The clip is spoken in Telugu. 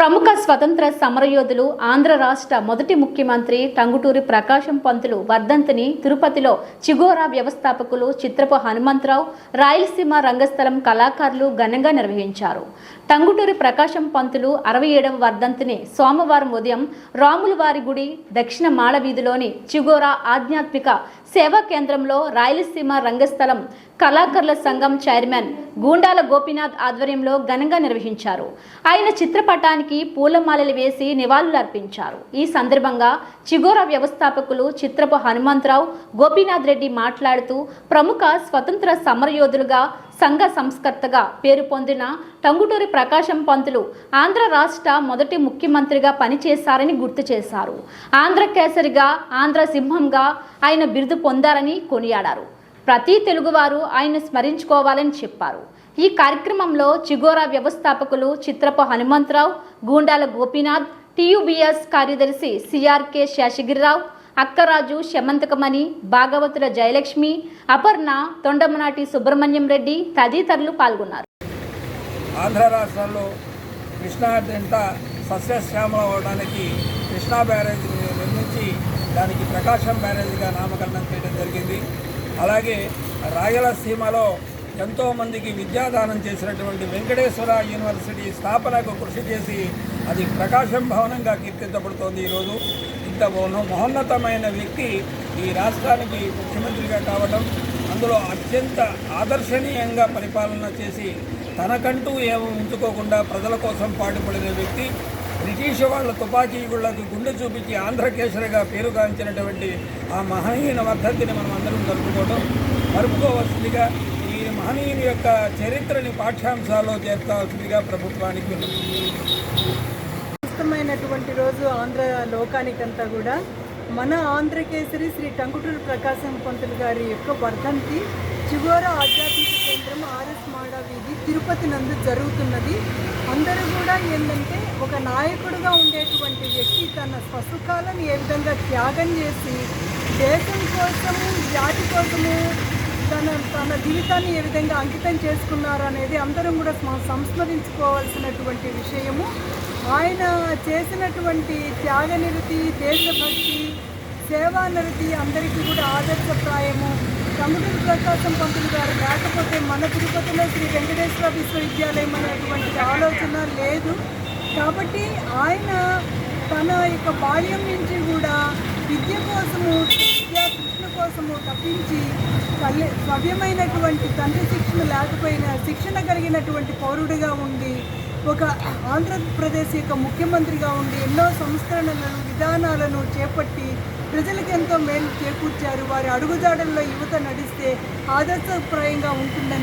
ప్రముఖ స్వతంత్ర సమరయోధులు ఆంధ్ర రాష్ట్ర మొదటి ముఖ్యమంత్రి టంగుటూరి ప్రకాశం పంతులు వర్ధంతిని తిరుపతిలో చిగోరా వ్యవస్థాపకులు చిత్రపు హనుమంతరావు రాయలసీమ రంగస్థలం కళాకారులు ఘనంగా నిర్వహించారు. టంగుటూరి ప్రకాశం పంతులు అరవై ఏడవ వర్ధంతిని సోమవారం ఉదయం రాములవారి గుడి దక్షిణ మాళవీధిలోని చిగోరా ఆధ్యాత్మిక సేవా కేంద్రంలో రాయలసీమ రంగస్థలం కళాకారుల సంఘం చైర్మన్ గూండాల గోపీనాథ్ ఆధ్వర్యంలో ఘనంగా నిర్వహించారు. ఆయన చిత్రపటానికి పూలమాలలు వేసి నివాళులర్పించారు. ఈ సందర్భంగా చిగోరా వ్యవస్థాపకులు చిత్రపు హనుమంతరావు గోపీనాథ్ రెడ్డి మాట్లాడుతూ ప్రముఖ స్వతంత్ర సమరయోధులుగా సంఘ సంస్కర్తగా పేరు పొందిన టంగుటూరి ప్రకాశం పంతులు ఆంధ్ర రాష్ట్ర మొదటి ముఖ్యమంత్రిగా పనిచేశారని గుర్తు చేశారు. ఆంధ్ర కేసరిగా ఆంధ్ర సింహంగా ఆయన బిరుదు పొందారని కొనియాడారు. ప్రతి తెలుగువారు ఆయన స్మరించుకోవాలని చెప్పారు. ఈ కార్యక్రమంలో చిగోరా వ్యవస్థాపకులు చిత్రపు హనుమంతరావు గూండాల గోపీనాథ్ టీయూబీఎస్ కార్యదర్శి సిఆర్కే శేషగిరిరావు అక్కరాజు శమంతకమణి భాగవతుల జయలక్ష్మి అపర్ణ తొండమనాటి సుబ్రహ్మణ్యం రెడ్డి తదితరులు పాల్గొన్నారు. ఆంధ్ర రాష్ట్రంలో కృష్ణా జంట సస్యశ్యామలం అవడానికి కృష్ణా బ్యారేజ్ నిర్మించి దానికి ప్రకాశం బ్యారేజ్గా నామకరణం చేయడం జరిగింది. అలాగే రాయలసీమలో ఎంతోమందికి విద్యాదానం చేసినటువంటి వెంకటేశ్వర యూనివర్సిటీ స్థాపనకు కృషి చేసి అది ప్రకాశం భవనంగా కీర్తించబడుతోంది ఈరోజు. ఇంత మహోన్నతమైన వ్యక్తి ఈ రాష్ట్రానికి ముఖ్యమంత్రిగా కావడం అందులో అత్యంత ఆదర్శనీయంగా పరిపాలన చేసి తనకంటూ ఏమీ ఉంచుకోకుండా ప్రజల కోసం పాటుపడిన వ్యక్తి బ్రిటిష్ వాళ్ళ తుపాకీ గుళ్ళకి గుండె చూపించి ఆంధ్రకేసరిగా పేరుగాంచినటువంటి ఆ మహనీయుని వర్ధంతిని మనం అందరం జరుపుకోవడం జరుపుకోవాల్సిందిగా మహనీయుని యొక్క చరిత్రని పాఠ్యాంశాల్లో చేర్చాల్సిందిగా ప్రభుత్వానికి విన్నవిస్తున్నాను. రోజు ఆంధ్ర లోకానికంతా కూడా మన ఆంధ్రకేసరి శ్రీ టంకుటూరు ప్రకాశం పంతులు గారి యొక్క వర్ధంతి చివర ఆధ్యాత్మిక కేంద్రం ఆర్ఎస్ మాడా వీధి తిరుపతి నందు జరుగుతున్నది అందరూ కూడా ఏంటంటే ఒక నాయకుడుగా ఉండేటువంటి వ్యక్తి తన స్వసుఖాలను ఏ విధంగా త్యాగం చేసి దేశం కోసము జాతి కోసము తన తన జీవితాన్ని ఏ విధంగా అంకితం చేసుకున్నారు అనేది అందరం కూడా సంస్మరించుకోవాల్సినటువంటి విషయము. ఆయన చేసినటువంటి త్యాగనిరతి దేశభక్తి సేవా సేవానిరతి అందరికీ కూడా ఆదర్శప్రాయము. తమ్ముడు ప్రకాశం పంతులు గారు లేకపోతే మన తిరుపతిలో శ్రీ వెంకటేశ్వర విశ్వవిద్యాలయం అనేటువంటి ఆలోచన లేదు. కాబట్టి ఆయన తన యొక్క బాల్యం నుంచి కూడా విద్య కోసము విద్యా కోసము తప్పించి తల్లి సవ్యమైనటువంటి తండ్రి శిక్షణ లేకపోయినా శిక్షణ కలిగినటువంటి పౌరుడిగా ఉండి ఒక ఆంధ్రప్రదేశ్ యొక్క ముఖ్యమంత్రిగా ఉండి ఎన్నో సంస్కరణలను విధానాలను చేపట్టి ప్రజలకు ఎంతో మేలు చేకూర్చారు. వారి అడుగుజాడల్లో యువత నడిస్తే ఆదర్శప్రాయంగా ఉంటుందని